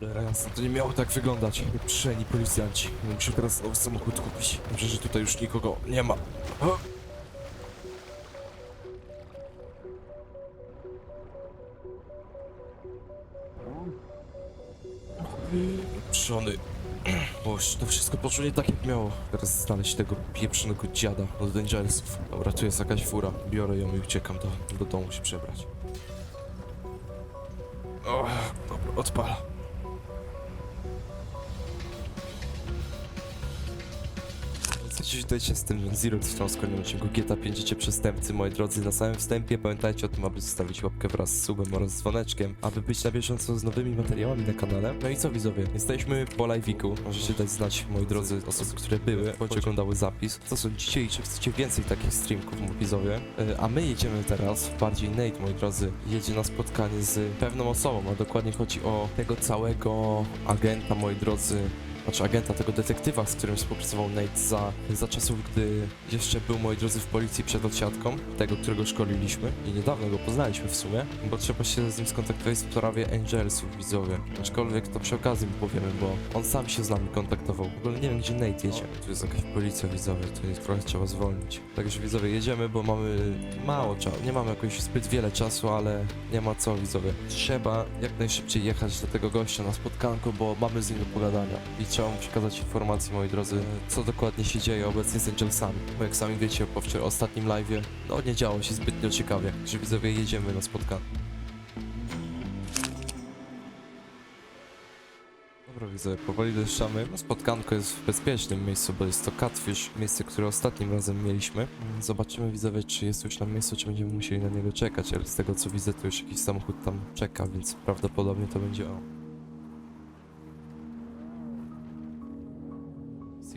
Raz, to nie miało tak wyglądać. Przeni policjanci. Muszę teraz nowy samochód kupić. Dobrze, że tutaj już nikogo nie ma. O! Przony. Boż, to wszystko poszło nie tak jak miało. Teraz znaleźć tego pieprzonego dziada od Angelsów. Dobra, tu jest jakaś fura. Biorę ją i uciekam do, do domu się przebrać. O, dobra, odpala. Cześć, witajcie z tym Zero w kolejnym odcinku GTA 5 Życie Przestępcy, moi drodzy. Na samym wstępie pamiętajcie o tym, aby zostawić łapkę wraz z subem oraz dzwoneczkiem, aby być na bieżąco z nowymi materiałami na kanale. No i co widzowie, jesteśmy po live'iku. Możecie dać znać, moi drodzy, osoby, które były, bądź oglądały zapis. Co sądzicie i czy chcecie więcej takich streamków, widzowie? E, A my jedziemy teraz, bardziej Nate, moi drodzy, jedzie na spotkanie z pewną osobą, a dokładnie chodzi o tego całego agenta, moi drodzy, znaczy agenta, tego detektywa, z którym współpracował Nate za, za czasów, gdy jeszcze był, moi drodzy, w policji przed odsiadką, tego, którego szkoliliśmy i niedawno go poznaliśmy w sumie, bo trzeba się z nim skontaktować w sprawie Angelsów, widzowie. Aczkolwiek to przy okazji mu powiemy, bo on sam się z nami kontaktował. W ogóle nie wiem, gdzie Nate jedzie. Tu jest jakaś policja, widzowie, to jest trochę trzeba zwolnić. Także, widzowie, jedziemy, bo mamy mało czasu, nie mamy jakoś zbyt wiele czasu, ale nie ma co, widzowie. Trzeba jak najszybciej jechać do tego gościa na spotkanko, bo mamy z nim do pogadania. Mu przekazać informacje, moi drodzy, co dokładnie się dzieje obecnie z Angelsami. Bo jak sami wiecie, po wczoraj ostatnim live'ie, no nie działo się zbytnio ciekawie. Że widzowie, jedziemy na spotkanie. Dobra, widzę, powoli dojeżdżamy. No, spotkanko jest w bezpiecznym miejscu, bo jest to Catfish, miejsce, które ostatnim razem mieliśmy. Mm, Zobaczymy, widzowie, czy jest już na miejscu, czy będziemy musieli na niego czekać, ale z tego co widzę, to już jakiś samochód tam czeka, więc prawdopodobnie to będzie on.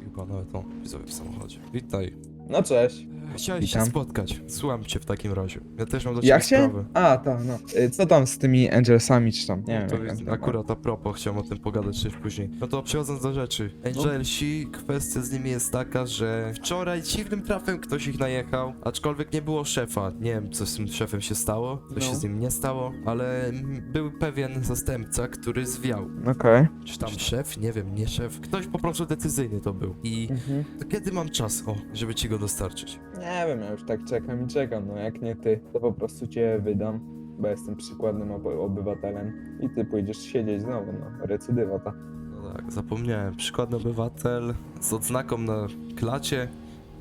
Chyba nawet on, widzowie, w samochodzie. Witaj. No cześć. Chciałeś się Witam. spotkać. Słucham cię w takim razie. Ja też mam do ciebie Jak się? sprawę. A, tak, no. Y, Co tam z tymi Angelsami, czy tam? Nie wiem. to jak jest tam akurat a propos, chciałem o tym pogadać coś później. No to przechodząc do rzeczy. Angelsi, kwestia z nimi jest taka, że wczoraj dziwnym trafem ktoś ich najechał, aczkolwiek nie było szefa. Nie wiem, co z tym szefem się stało, co się No. z nim nie stało, ale mm, był pewien zastępca, który zwiał. Okej. Czy tam szef? Nie wiem, nie szef. Ktoś po prostu decyzyjny to był. I Mhm. to kiedy mam czas, o, żeby ci go dostarczyć? Nie wiem, ja już tak czekam i czekam, no jak nie ty, to po prostu cię wydam, bo jestem przykładnym oby- obywatelem i ty pójdziesz siedzieć znowu, no, recydywa ta. No tak, zapomniałem. Przykładny obywatel z odznaką na klacie,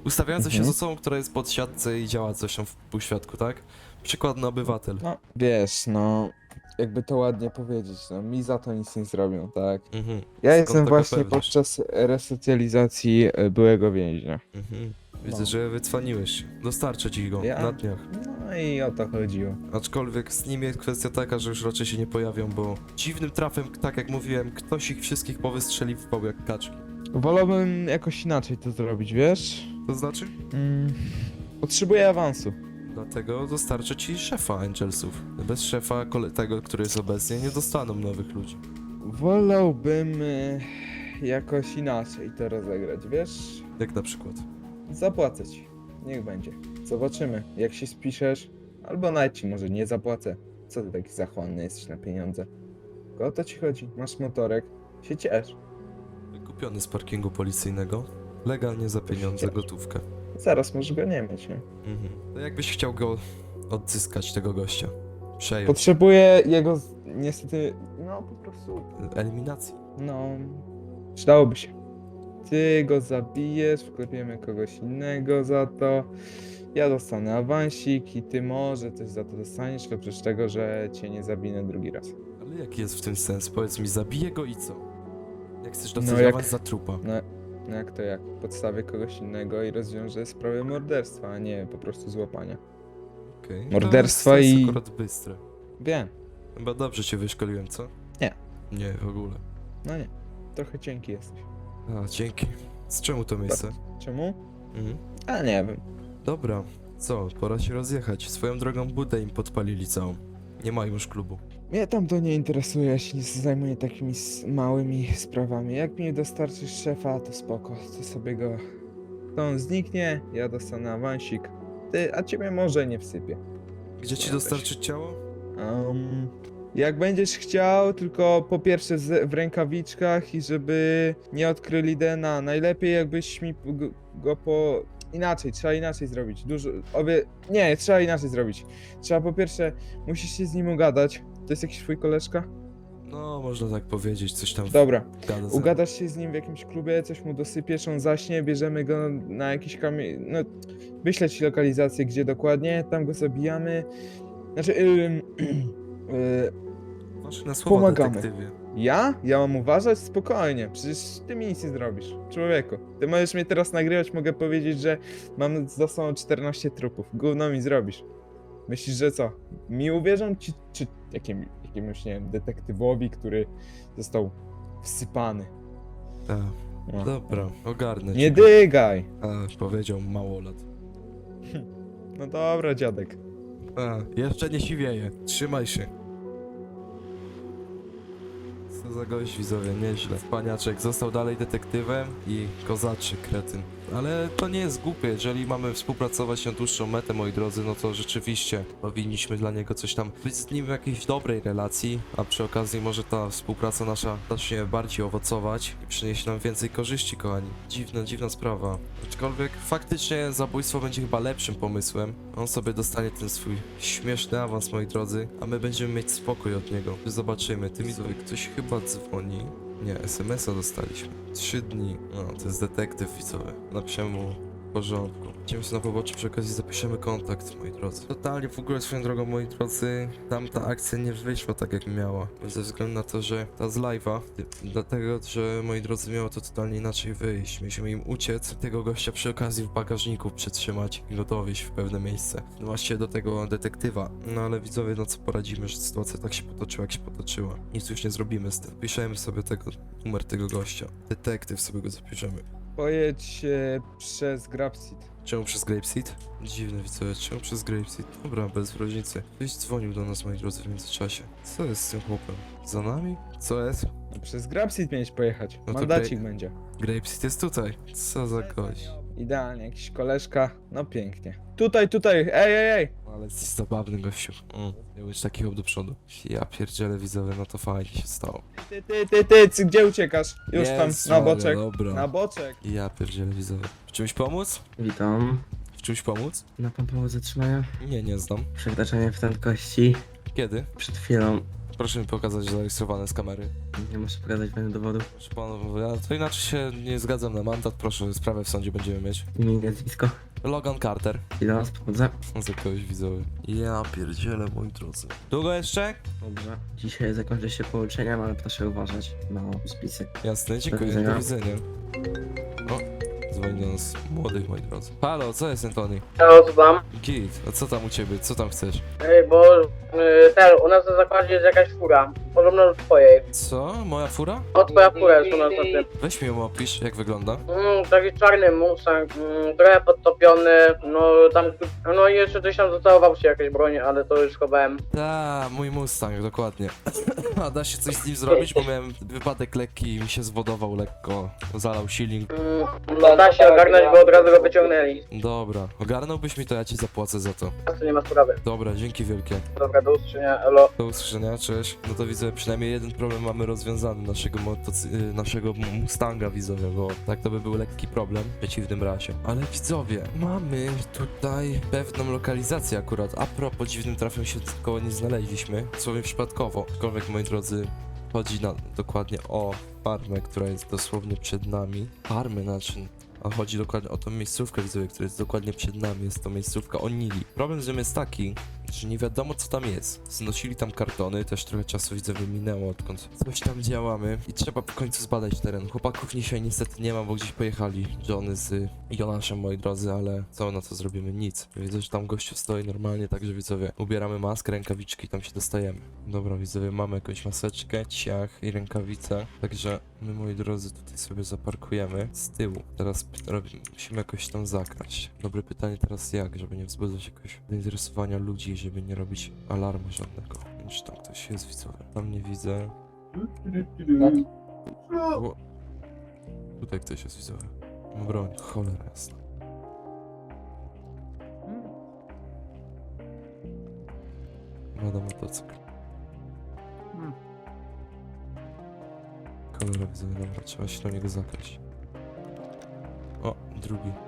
ustawiający się Mhm. z osobą, która jest pod siatce i działa coś tam w półświadku, tak? Przykładny obywatel. No, wiesz, no, jakby to ładnie powiedzieć, no, mi za to nic nie zrobią, tak? Mhm, Ja Skąd jestem taka właśnie pewność? podczas resocjalizacji y, byłego więźnia. mhm. Widzę, No. że wycwaniłeś się. Dostarczę ci go Ja? na dniach. No i o to chodziło. Aczkolwiek z nim jest kwestia taka, że już raczej się nie pojawią, bo dziwnym trafem, tak jak mówiłem, ktoś ich wszystkich powystrzeliwał jak kaczki. Wolałbym jakoś inaczej to zrobić, wiesz? To znaczy? Mm, potrzebuję awansu. Dlatego dostarczę ci szefa Angelsów. Bez szefa, kole- tego, który jest obecnie, nie dostaną nowych ludzi. Wolałbym y, jakoś inaczej to rozegrać, wiesz? Jak na przykład. Zapłacę ci. Niech będzie. Zobaczymy, jak się spiszesz. Albo nawet ci może nie zapłacę. Co ty taki zachłanny jesteś na pieniądze? Tylko o to ci chodzi. Masz motorek. Się ciesz. Wykupiony z parkingu policyjnego. Legalnie za pieniądze, gotówkę. Zaraz możesz go nie mieć, nie? Mhm. To jakbyś chciał go odzyskać, tego gościa? Przejąć. Potrzebuję jego... z- Niestety... No, po prostu... Eliminacji. No... Przydałoby się. Ty go zabijesz, wklepiemy kogoś innego za to. Ja dostanę awansik i ty może coś za to dostaniesz, oprócz tego, że cię nie zabinę drugi raz. Ale jaki jest w tym sens? Powiedz mi, zabiję go i co? Jak chcesz No doceniać jak- za trupa? No, no jak to jak? Podstawię kogoś innego i rozwiążę sprawę morderstwa, a nie po prostu złapania. Okay. morderstwa to jest i- akurat bystre. Wiem. Chyba dobrze cię wyszkoliłem, co? Nie. Nie, w ogóle. No nie. Trochę cienki jesteś. A, dzięki. Z czemu to miejsce? Czemu? Mhm. A nie wiem. Dobra, co? Pora się rozjechać. Swoją drogą budę im podpalili całą. Nie ma już klubu. Mnie tam to nie interesuje, ja się nie zajmuję takimi s- małymi sprawami. Jak mi dostarczysz szefa, to spoko. To sobie go... To on zniknie, ja dostanę awansik. Ty, a ciebie może nie wsypię. Gdzie ci dostarczyć ciało? Um, Jak będziesz chciał, tylko po pierwsze z, w rękawiczkach i żeby nie odkryli DNA. Najlepiej jakbyś mi go- go po... Inaczej, trzeba inaczej zrobić. Dużo... Obie... Nie, trzeba inaczej zrobić. Trzeba po pierwsze, musisz się z nim ugadać. To jest jakiś twój koleżka? No, można tak powiedzieć, coś tam Dobra. gada. Ugadasz się z nim w jakimś klubie, coś mu dosypiesz, on zaśnie, bierzemy go na jakiś kamień, no wyślę ci lokalizację, gdzie dokładnie, tam go zabijamy. Znaczy, ym, Masz na słowa, pomagamy. detektywie. ja? Ja mam uważać? Spokojnie, przecież ty mi nic nie zrobisz, człowieku. Ty możesz mnie teraz nagrywać, mogę powiedzieć, że mam za sobą 14 trupów, gówno mi zrobisz. Myślisz, że co? Mi uwierzą, ci, czy jakim, jakiemuś, nie wiem, detektywowi, który został wsypany? Tak, No. dobra, ogarnę Nie cię. dygaj! A, powiedział małolat. No dobra, dziadek. A, jeszcze nie siwieje. Trzymaj się. Co za gość widzowie, nieźle. Paniaczek został dalej detektywem i kozaczy kretyn. Ale to nie jest głupie, jeżeli mamy współpracować na dłuższą metę, moi drodzy, no to rzeczywiście powinniśmy dla niego coś tam być z nim w jakiejś dobrej relacji, a przy okazji może ta współpraca nasza zacznie bardziej owocować i przynieść nam więcej korzyści, kochani. Dziwna, dziwna sprawa. Aczkolwiek faktycznie zabójstwo będzie chyba lepszym pomysłem. On sobie dostanie ten swój śmieszny awans, moi drodzy, a my będziemy mieć spokój od niego. Zobaczymy. Ty widzowie, ktoś chyba dzwoni. Nie, SMS-a dostaliśmy. Trzy dni. No, to jest detektyw widzowy. Napiszemy mu porządku. Idziemy sobie na pobocze, przy okazji zapiszemy kontakt, moi drodzy. Totalnie w ogóle swoją drogą, moi drodzy, tamta akcja nie wyszła tak jak miała. Ze względu na to, że ta z live'a, dlatego, że moi drodzy, miało to totalnie inaczej wyjść. Mieliśmy im uciec, tego gościa przy okazji w bagażniku przytrzymać i dowieść w pewne miejsce. No Właśnie do tego detektywa. No ale widzowie, no co poradzimy, że sytuacja tak się potoczyła, jak się potoczyła. Nic już nie zrobimy z tym. Piszemy sobie tego, numer tego gościa. Detektyw sobie go zapiszemy. Pojedź e, przez Grapseed. Czemu przez Grapeseed? Dziwne widzowie, czemu przez Grapeseed? Dobra, bez różnicy. Ktoś dzwonił do nas, moi drodzy, w międzyczasie. Co jest z tym chłopem? Za nami? Co jest? Przez Grapseed miałeś pojechać. No to Mandacik będzie. Grapeseed jest tutaj. Co za gość. Idealnie, jakiś koleżka. No pięknie. Tutaj, tutaj, ej, ej, ej! Ale jesteś zabawny gościu. Mm. Miał być taki hop do przodu. Ja pierdzielę widzowie, no to fajnie się stało. Ty, ty, ty, ty, ty gdzie uciekasz? Już tam, Jezu, na boczek. Dobra. Na boczek. Ja pierdzielę widzowie. W czymś pomóc? Witam. W czymś pomóc? Na pan powód zatrzymania? Nie, nie znam. Przekraczanie prędkości. Kiedy? Przed chwilą. Proszę mi pokazać zarejestrowane z kamery. Nie muszę pokazać panu dowodu. Proszę pana, ja to inaczej się nie zgadzam na mandat. Proszę, sprawę w sądzie będziemy mieć. Imię i nazwisko. Logan Carter. Chwila, sprawdzę. Za kogoś widzowy. Ja pierdzielę, moi drodzy. Długo jeszcze? Dobrze. Dzisiaj zakończę się pouczeniem, ale proszę uważać na spisy. Jasne, dziękuję. widzenia. Do widzenia. O, dzwoni do nas młodych, moi drodzy. Halo, co jest, Antoni? Co tam? Git, a co tam u ciebie? Co tam chcesz? Ej, bo y, ten, u nas na zakładzie jest jakaś fura. Podobno do twojej. Co? Moja fura? O, twoja fura jest u nas na tym. Weź mi ją opisz, jak wygląda. Mm, taki czarny Mustang, mm, trochę podtopiony, no tam, no i jeszcze coś tam zacałował się jakieś broń, ale to już chowałem. Ta, mój Mustang, dokładnie. A da się coś z nim zrobić, bo miałem wypadek lekki i mi się zwodował lekko. Zalał silnik. Mm, no da się ogarnąć, bo od razu go wyciągnęli. Dobra, ogarnąłbyś mi to, ja ci zapłacę za to. To nie ma sprawy. Dobra, dzięki wielkie. Dobra, do usłyszenia, elo. Do usłyszenia, cześć. No to widzę, przynajmniej jeden problem mamy rozwiązany naszego motocy- naszego Mustanga widzowie, bo tak to by był lekki problem w przeciwnym razie. Ale widzowie, mamy tutaj pewną lokalizację akurat. A propos dziwnym trafem się koło nie znaleźliśmy, słowem przypadkowo. Aczkolwiek, moi drodzy, chodzi na, dokładnie o farmę, która jest dosłownie przed nami. Farmę, znaczy a chodzi dokładnie o tą miejscówkę widzowie, która jest dokładnie przed nami, jest to miejscówka Onili. Problem z nią jest taki, że nie wiadomo co tam jest. Znosili tam kartony, też trochę czasu widzę wyminęło odkąd coś tam działamy i trzeba w końcu zbadać teren. Chłopaków dzisiaj niestety nie ma, bo gdzieś pojechali Johnny z Jonaszem, moi drodzy, ale co na to zrobimy? Nic. Widzę, że tam gościu stoi normalnie, także widzowie, ubieramy maskę, rękawiczki i tam się dostajemy. Dobra, widzowie, mamy jakąś maseczkę, ciach i rękawice, także my, moi drodzy, tutaj sobie zaparkujemy z tyłu. Teraz robimy, musimy jakoś tam zakraść. Dobre pytanie teraz jak, żeby nie wzbudzać jakoś zainteresowania ludzi, żeby nie robić alarmu żadnego. Więc tam coś jest widzowie. Tam nie widzę. Tak. O, tutaj ktoś jest widzowie. Broń, cholera jasna. No Wada motocykl. Cholera widzowie, dobra, trzeba się do niego zakrać. O, drugi.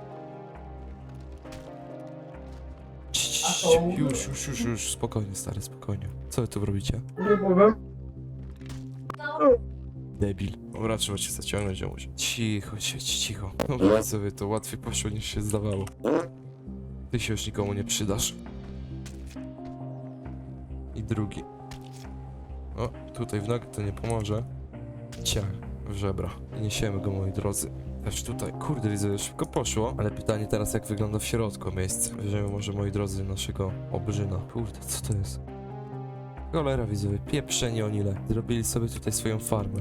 Cii, Już, już, już, już, spokojnie, stary, spokojnie. Co wy tu robicie? Nie powiem. Debil. Dobra, trzeba cię zaciągnąć, ziomuś. Cicho, siedź, cicho. No sobie to łatwiej poszło niż się zdawało. Ty się już nikomu nie przydasz. I drugi. O, tutaj w nogę to nie pomoże. Ciach, w żebra. Niesiemy go, moi drodzy. Też tutaj. Kurde, widzę, szybko poszło. Ale pytanie teraz, jak wygląda w środku miejsce. Weźmiemy może, moi drodzy, naszego obrzyna. Kurde, co to jest? Cholera, widzowie, pieprzeni oni ile. Zrobili sobie tutaj swoją farmę.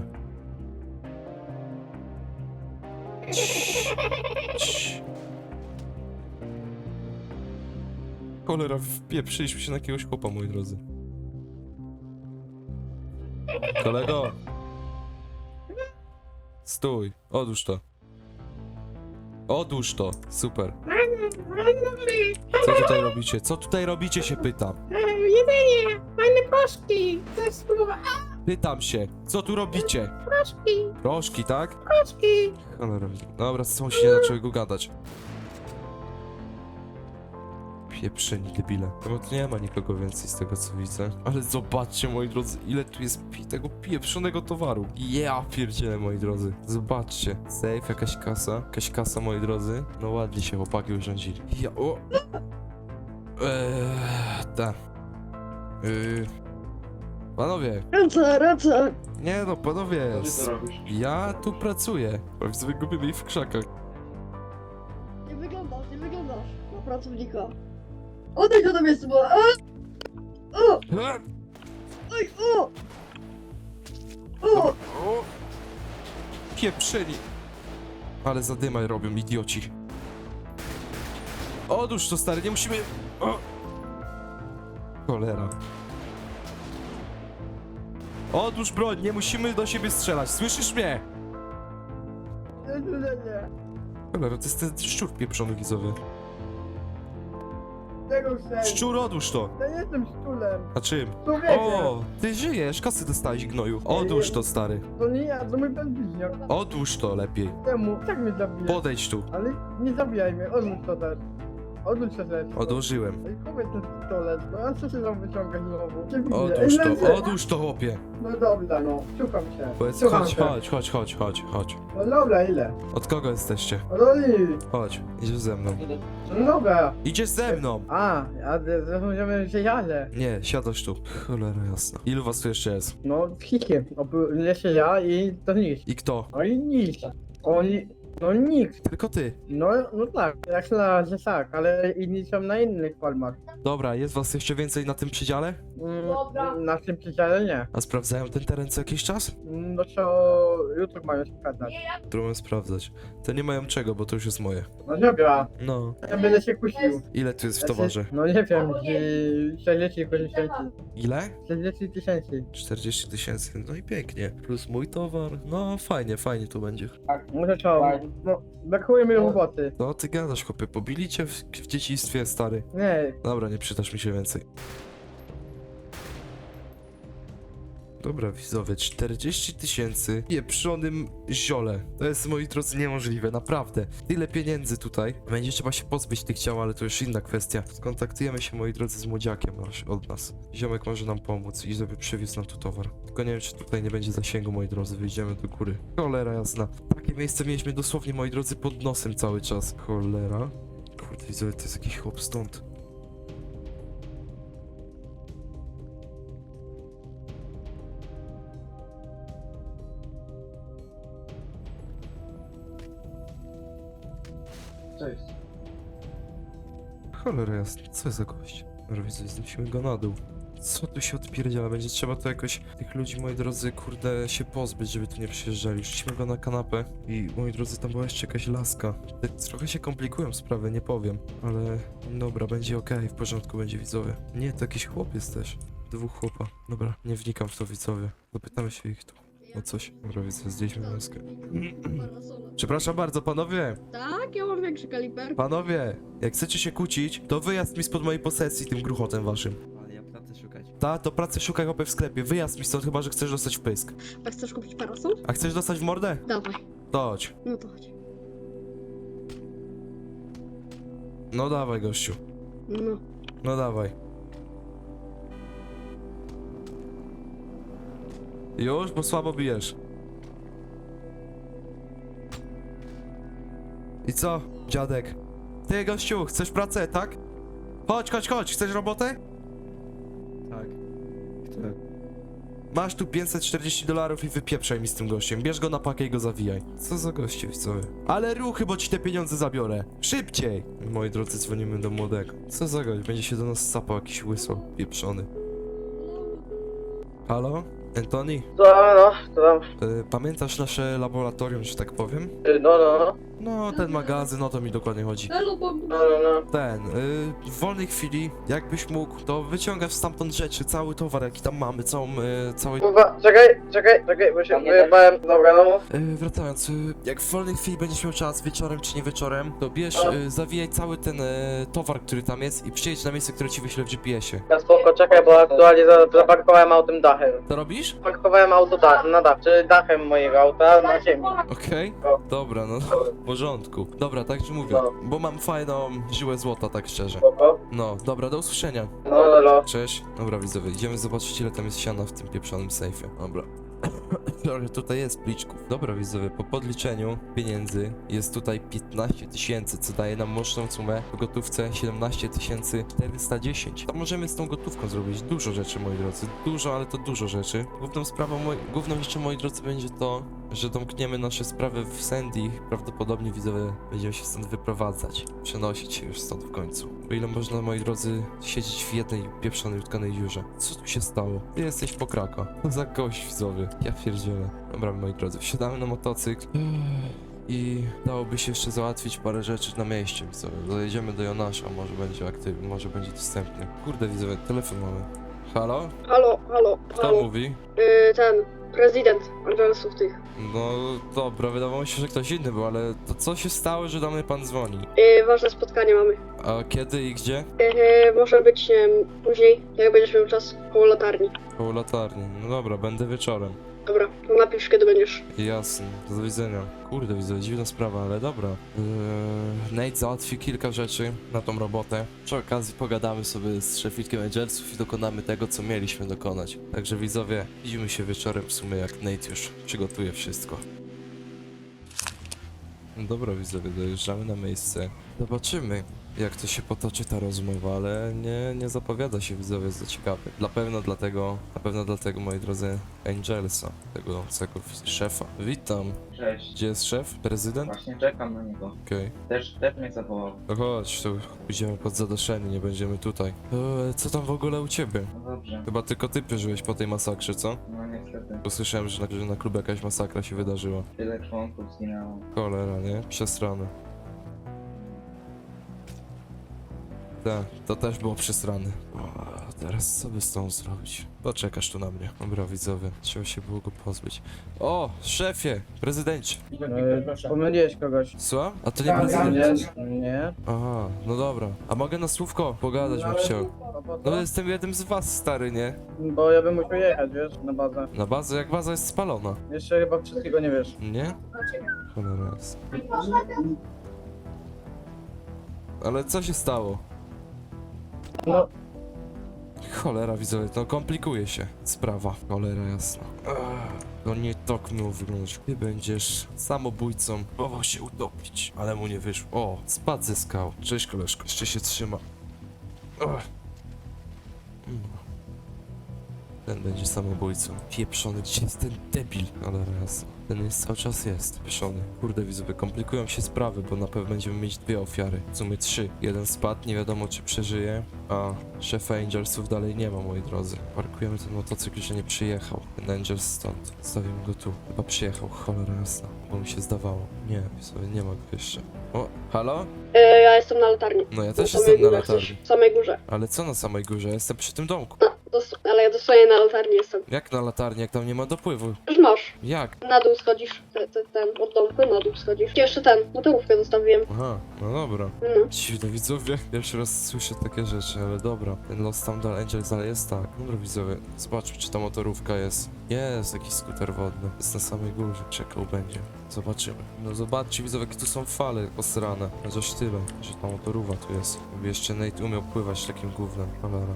Cholera, wpieprzyliśmy się na jakiegoś chłopa, moi drodzy. Kolego! Stój, odłóż to. Odłóż to, super. Co tutaj robicie? Co tutaj robicie, się pytam. Jedzenie! Fajne proszki! Chcesz spróbować? Pytam się, co tu robicie? Proszki! Proszki, tak? Proszki! Cholera, dobra, są się nie zaczęły go gadać. Pieprzeni debile. Chyba tu nie ma nikogo więcej z tego co widzę. Ale zobaczcie moi drodzy, ile tu jest pi tego pieprzonego towaru. Ja pierdzielę moi drodzy. Zobaczcie. Safe, jakaś kasa. Jakaś kasa moi drodzy. No ładnie się chłopaki urządzili. Ja, o! Eee, ta. Yy. Panowie, Ręce, ręce! nie no, panowie. s- Ja tu pracuję. Prawie gubimy w krzakach. Nie wyglądasz, nie wyglądasz na pracownika. Odejdź ode mnie, Sybo! O! O! Oj, o! O! O! Pieprzeni! Ale zadymaj robią, idioci. Odłóż to, stary, nie musimy... O! Cholera. Odłóż broń, nie musimy do siebie strzelać, słyszysz mnie? Nie, nie, nie, nie. Cholera, to jest ten szczur pieprzony widzowy. Szczur, odłóż to! Ja nie jestem szczulem. A czym? Człowiekiem. O, ty żyjesz, kasy dostałeś, gnoju. Odłóż to, stary. To nie ja, to mój bezbliźniak. Odłóż to lepiej. Czemu? Tak mnie zabije. Podejdź tu. Ale nie zabijaj mnie, odłóż to też. Odłóż to też. Odłożyłem. Ej, chowaj ten pistolet, no a co się tam wyciąga znowu? Cię widzę. Odłóż Ej, lecę. to, odłóż to, chłopie. No dobra, no. Szukam się. Powiedz, Szukam chodź, się. chodź, chodź, chodź, chodź, chodź. No dobra, ile? Od kogo jesteście? Roli! Chodź, idziesz ze mną. No dobra. Idziesz ze mną! A, a zrozumiałem, że jadę. Nie, siadasz tu. Cholera jasna. Ilu was tu jeszcze jest? No, hikiem. Jeszcze ja i to nikt. I kto? No i nikt. Oni, no nikt. Tylko ty. No, no tak, jak na razie tak, ale inni są na innych farmach. Dobra, jest was jeszcze więcej na tym przedziale? Mm, na tym przedziale nie. A sprawdzają ten teren co jakiś czas? No to jutro mają sprawdzać. Próbuję sprawdzać. To nie mają czego, bo to już jest moje. No dobra, No. ja będę się kusił. Ile tu jest w towarze? No nie wiem, czy 40 tysięcy. Ile? 40 tysięcy. 40 tysięcy. No i pięknie. Plus mój towar. No fajnie, fajnie tu będzie. Tak, muszę co, no, brakuje mi roboty. No ty gadasz, chłopie. Pobili cię w, w dzieciństwie, stary. Nie, Dobra, nie przydasz mi się więcej. Dobra, widzowie, 40 tysięcy pieprzonym ziole. To jest, moi drodzy, niemożliwe, naprawdę. Tyle pieniędzy tutaj. Będzie trzeba się pozbyć tych ciał, ale to już inna kwestia. Skontaktujemy się, moi drodzy, z młodziakiem od nas. Ziomek może nam pomóc i żeby przywiózł nam tu towar. Tylko nie wiem, czy tutaj nie będzie zasięgu, moi drodzy, wyjdziemy do góry. Cholera jasna. Takie miejsce mieliśmy dosłownie, moi drodzy, pod nosem cały czas. Cholera. Kurde, widzowie, to jest jakiś chłop stąd. Cześć. Cholera jasna, co za gość? Widzę, znosimy go na dół. Co tu się odpierdziela? Będzie trzeba to jakoś tych ludzi, moi drodzy, kurde, się pozbyć, żeby tu nie przyjeżdżali. Rzucimy go na kanapę i, moi drodzy, tam była jeszcze jakaś laska. Trochę się komplikują sprawy, nie powiem, ale dobra, będzie okej, w porządku będzie widzowie. Nie, to jakiś chłopiec też. Dwóch chłopa. Dobra, nie wnikam w to widzowie. Zapytamy się ich tu o coś. Dobra, widzę, zdjęliśmy maskę. Przepraszam bardzo, panowie! Tak, ja mam większy kaliber. Panowie, jak chcecie się kłócić, to wyjazd mi spod mojej posesji tym gruchotem waszym. Ale ja pracy szukać. Ta, do pracy szukaj hopy w sklepie. Wyjazd mi stąd, chyba że chcesz dostać w pysk. A chcesz kupić parasol? A chcesz dostać w mordę? Dawaj. To chodź. No to chodź. No dawaj, gościu. No. No dawaj. Już, bo słabo bijesz. I co, dziadek? Ty, gościu, chcesz pracę, tak? Chodź, chodź, chodź, chcesz robotę? Tak. Kto? Masz tu 540 dolarów i wypieprzaj mi z tym gościem. Bierz go na pakę i go zawijaj. Co za goście, co? Ale ruchy, bo ci te pieniądze zabiorę. Szybciej! Moi drodzy, dzwonimy do młodego. Co za gość? Będzie się do nas sapał jakiś łyso, pieprzony. Halo? Anthony? Co tam, no, co tam? Y, pamiętasz nasze laboratorium, że tak powiem? Y, No, no, no, No, ten magazyn, o to mi dokładnie chodzi. No, no, no. Ten, y, w wolnej chwili, jakbyś mógł, to wyciągasz stamtąd rzeczy, cały towar, jaki tam mamy, całą, y, cały... Kurwa, czekaj, czekaj, czekaj, bo się wyjebałem. Dobra, no mów. E, wracając, e, jak w wolnej chwili będziesz miał czas, wieczorem czy nie wieczorem, to bierz, e, zawijaj cały ten e, towar, który tam jest i przyjedź na miejsce, które ci wyślę w GPS-ie. Ja spoko, czekaj, bo aktualnie za, zaparkowałem autem dachem. To robisz? Parkowałem auto da, na dach, czy dachem mojego auta na ziemi. Okej. Dobra, no porządku. Dobra, także mówię, No. bo mam fajną żyłę złota, tak szczerze. Spoko. No, dobra, do usłyszenia. No, no, no. Cześć. Dobra, widzowie, idziemy zobaczyć ile tam jest siana w tym pieprzonym sejfie. Dobra. Trochę tutaj jest pliczków. Dobra, widzowie, po podliczeniu pieniędzy jest tutaj 15 tysięcy, co daje nam łączną sumę w gotówce 17 410. To możemy z tą gotówką zrobić dużo rzeczy, moi drodzy. Dużo, ale to dużo rzeczy. Główną sprawą, moi, główną rzeczą, moi drodzy, będzie to, że domkniemy nasze sprawy w Sandy. Prawdopodobnie, widzowie, będziemy się stąd wyprowadzać. Przenosić się już stąd w końcu. O ile można, moi drodzy, siedzieć w jednej pieprzonej, utkanej dziurze. Co tu się stało? Ty jesteś pokraka. Co za gość, widzowie. Ja pierdzielę. Dobra, moi drodzy, wsiadamy na motocykl. I dałoby się jeszcze załatwić parę rzeczy na mieście, widzowie. Dojedziemy do Jonasza, może będzie aktywny, może będzie dostępny. Kurde, widzowie, telefon mamy. Halo? Halo, halo, Kto halo. mówi? Yy, ten, prezydent Angelesów tych. No dobra, wydawało mi się, że ktoś inny był, ale to co się stało, że do mnie pan dzwoni? Yy, ważne spotkanie mamy. A kiedy i gdzie? Yy, może być, nie wiem, później, jak będziesz miał czas, koło latarni. Koło latarni. No dobra, będę wieczorem. Dobra, to napisz, kiedy będziesz. Jasne, do widzenia. Kurde, widzę, dziwna sprawa, ale dobra. Eee, Nate załatwi kilka rzeczy na tą robotę. Przy okazji pogadamy sobie z szefitkiem Angelsów i dokonamy tego, co mieliśmy dokonać. Także widzowie, widzimy się wieczorem w sumie, jak Nate już przygotuje wszystko. Dobra, widzowie, dojeżdżamy na miejsce. Zobaczymy, jak to się potoczy ta rozmowa, ale nie, nie zapowiada się widzowie za ciekawy. Na pewno dlatego, na pewno dlatego, moi drodzy, Angelsa, tego cego szefa. Witam. Cześć. Gdzie jest szef? Prezydent? Właśnie czekam na niego. Okej. Też, też mnie zawołał. No chodź, to idziemy pod zadaszenie, nie będziemy tutaj. Eee, co tam w ogóle u ciebie? No dobrze. Chyba tylko ty przeżyłeś po tej masakrze, co? No niestety. Usłyszałem, że na, że na klubie jakaś masakra się wydarzyła. Tyle członków zginęło. Cholera, nie? Przesrane. Tak, to też było przesrane. O, teraz co by z tą zrobić? Poczekasz tu na mnie. Dobra, widzowie, trzeba się było go pozbyć. O, szefie, prezydencie. Yy, pomyliłeś kogoś. Słucham? A to nie prezydent? Nie, nie. Aha, no dobra. A mogę na słówko pogadać bym chciał. No po No jestem jednym z was, stary, nie? Bo ja bym musiał jechać, wiesz, na bazę. Na bazę, jak baza jest spalona. Jeszcze chyba wszystkiego nie wiesz. Nie? Cholera jest. Ale co się stało? No, Cholera, widzowie, to komplikuje się sprawa. Cholera jasna. Ech, To nie tak miało wyglądać. Ty będziesz samobójcą. Próbował się utopić, ale mu nie wyszło. O, spadł ze skał. Cześć, koleżko. Jeszcze się trzyma. Ten będzie samobójcą. Pieprzony, gdzie jest ten debil? Cholera jasna. Ten jest cały czas jest. Pieprzony. Kurde, widzowie, komplikują się sprawy, bo na pewno będziemy mieć dwie ofiary. W sumie trzy. Jeden spadł, nie wiadomo czy przeżyje, a szefa Angelsów dalej nie ma, moi drodzy. Parkujemy ten motocykl, że nie przyjechał. Ten Angels stąd. Zostawimy go tu. Chyba przyjechał, cholera jasna. Bo mi się zdawało. Nie, widzowie, nie ma go jeszcze. O, halo? Yy, ja jestem na latarni. No ja też Na jestem na górze, latarni. W samej górze. Ale co na samej górze? Jestem przy tym domku. Na, Dos- ale ja dostaję na latarni jestem. Jak na latarni, jak tam nie ma dopływu? Już masz. Jak? Na dół schodzisz. Te, te, ten, od domku na dół schodzisz. Jeszcze ten, motorówkę zostawiłem. Aha, no dobra. No. Dziwne widzowie. Pierwszy raz słyszę takie rzeczy, ale dobra. Ten Lost Town Angels, ale jest tak. Dobra widzowie, zobaczmy czy ta motorówka jest. Jest jakiś skuter wodny. Jest na samej górze. Czekał będzie. Zobaczymy. No zobaczcie widzowie, jakie tu są fale posrane. Chociaż tyle, że ta motorówa tu jest. Gdyby jeszcze Nate umiał pływać takim gównem. Cholera.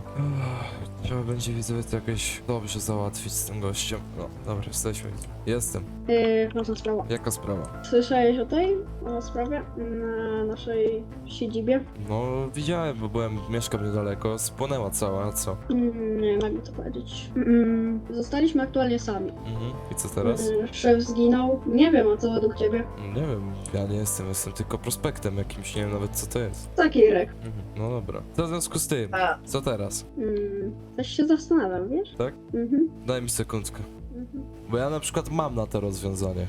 Będzie widzowie to jakoś dobrze załatwić z tym gościem. No, dobra, jesteśmy. Jestem. Yy, ważna sprawa. Jaka sprawa? Słyszałeś o tej o sprawie na naszej siedzibie? No, widziałem, bo byłem, mieszkam niedaleko, spłonęła cała, a co? Mm, nie wiem, jakby to powiedzieć. Mm, zostaliśmy aktualnie sami. Mhm. I co teraz? Mm, szef zginął. Nie wiem, a co według ciebie? Nie wiem, ja nie jestem, jestem tylko prospektem jakimś, nie wiem nawet co to jest. Taki rek. Mhm. No dobra. Co w związku z tym? A, Co teraz? Mm, też się zastanawiam, wiesz? Tak? Mhm. Daj mi sekundkę. mhm. Bo ja na przykład mam na to rozwiązanie.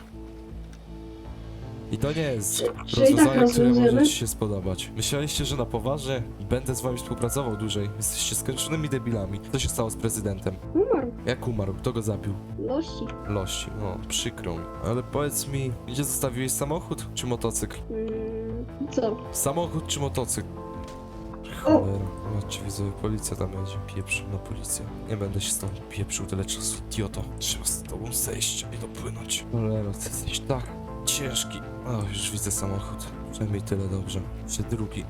I to nie jest Czy- czy i tak rozwiązanie, które może ci się spodobać. Myśleliście, że na poważnie będę z wami współpracował dłużej. Jesteście skończonymi debilami. Co się stało z prezydentem? Umarł. Jak umarł? Kto go zabił? Lości. Lości. No, przykro mi. Ale powiedz mi, gdzie zostawiłeś samochód czy motocykl? Mm, co? Samochód czy motocykl? Cholera. Zobaczcie, widzowie, policja tam jedzie. Pieprz na policję. Nie będę się stąd pieprzył tyle czasu, idioto. Trzeba z tobą zejść i dopłynąć. Cholera, ty jesteś tak ciężki. O, już widzę samochód. Przynajmniej tyle dobrze. Jeszcze drugi.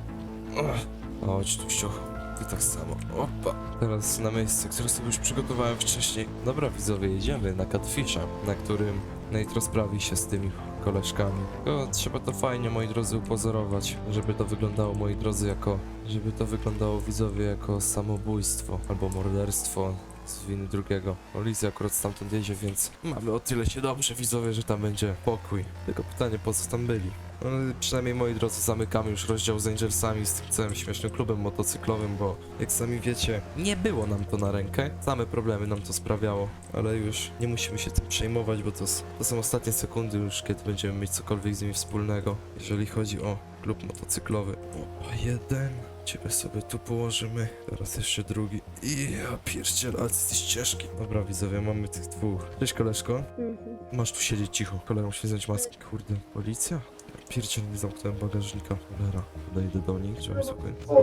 Ach. Chodź tu, ścioch. Ty tak samo. Opa. Teraz na miejsce, które sobie już przygotowałem wcześniej. Dobra, widzowie, jedziemy na Catfisha, na którym Nate rozprawi się z tymi koleżkami. Tylko trzeba to fajnie, moi drodzy, upozorować, żeby to wyglądało, moi drodzy, jako... Żeby to wyglądało, widzowie, jako samobójstwo albo morderstwo z winy drugiego. Policja akurat stamtąd jedzie, więc mamy o tyle się dobrze, widzowie, że tam będzie pokój. Tylko pytanie, po co tam byli? No, przynajmniej, moi drodzy, zamykamy już rozdział z Angelsami, z tym całym śmiesznym klubem motocyklowym, bo jak sami wiecie, nie było nam to na rękę. Same problemy nam to sprawiało, ale już nie musimy się tym przejmować, bo to, to są ostatnie sekundy już, kiedy będziemy mieć cokolwiek z nimi wspólnego, jeżeli chodzi o klub motocyklowy. Opa, jeden. Ciebie sobie tu położymy. Teraz jeszcze drugi. I ja pierdzielę, ale jesteś ciężki. Dobra, widzowie, mamy tych dwóch. Cześć, koleżko. Mhm. Masz tu siedzieć cicho. Cholera, muszę zdjąć maskę. Kurde, policja? Pierdziel, nie zamknąłem bagażnika. Cholera, podejdę do nich, żeby sobie... O,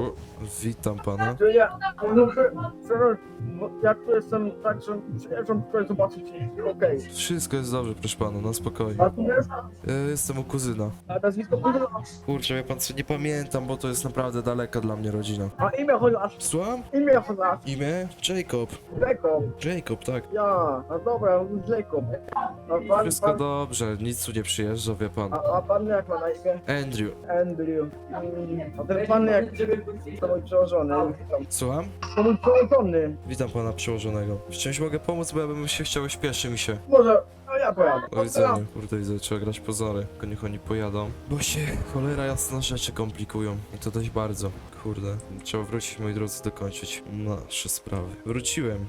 witam pana. to ja, no, przepraszam, bo ja tu jestem tak, że przyjeżdżam tutaj zobaczyć i okej. Wszystko jest dobrze, proszę pana, na spokojnie. A tu jest? Ja jestem u kuzyna. A nazwisko kurwa? Kurczę, wie pan co, nie pamiętam, bo to jest naprawdę daleka dla mnie rodzina. A imię chociaż? Słucham? Imię chociaż? Imię? Jacob. Jacob. Jacob, tak. Ja, no dobra, Jacob. A pan, Wszystko pan, dobrze, nic tu nie przyjeżdża, wie pan. a, a pan jak ma na imię? Andrew. Andrew. Mm, A ten pan jak... To mój przełożony, witam. Słucham? To mój przełożony. Witam pana przełożonego. W czymś mogę pomóc, bo ja bym się chciał, śpieszy mi się. Może, a ja pojadę. Do widzenia. Kurde, widzę, trzeba grać pozory. Tylko niech oni pojadą. Bo się cholera jasna rzeczy komplikują. I to dość bardzo. Kurde. Trzeba wrócić, moi drodzy, dokończyć nasze sprawy. Wróciłem.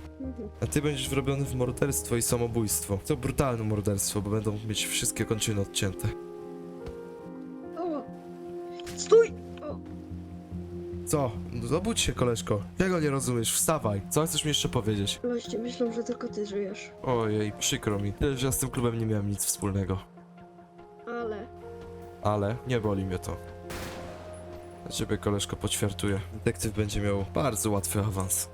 A ty będziesz wrobiony w morderstwo i samobójstwo. To brutalne morderstwo, bo będą mieć wszystkie kończyny odcięte. Co? Zobudź się, koleżko. Czego nie rozumiesz? Wstawaj. Co chcesz mi jeszcze powiedzieć? Lości myślą, że tylko ty żyjesz. Ojej, przykro mi. Ja z tym klubem nie miałem nic wspólnego. Ale... Ale nie boli mnie to. Dla ciebie, koleżko, poćwiartuję. Detektyw będzie miał bardzo łatwy awans.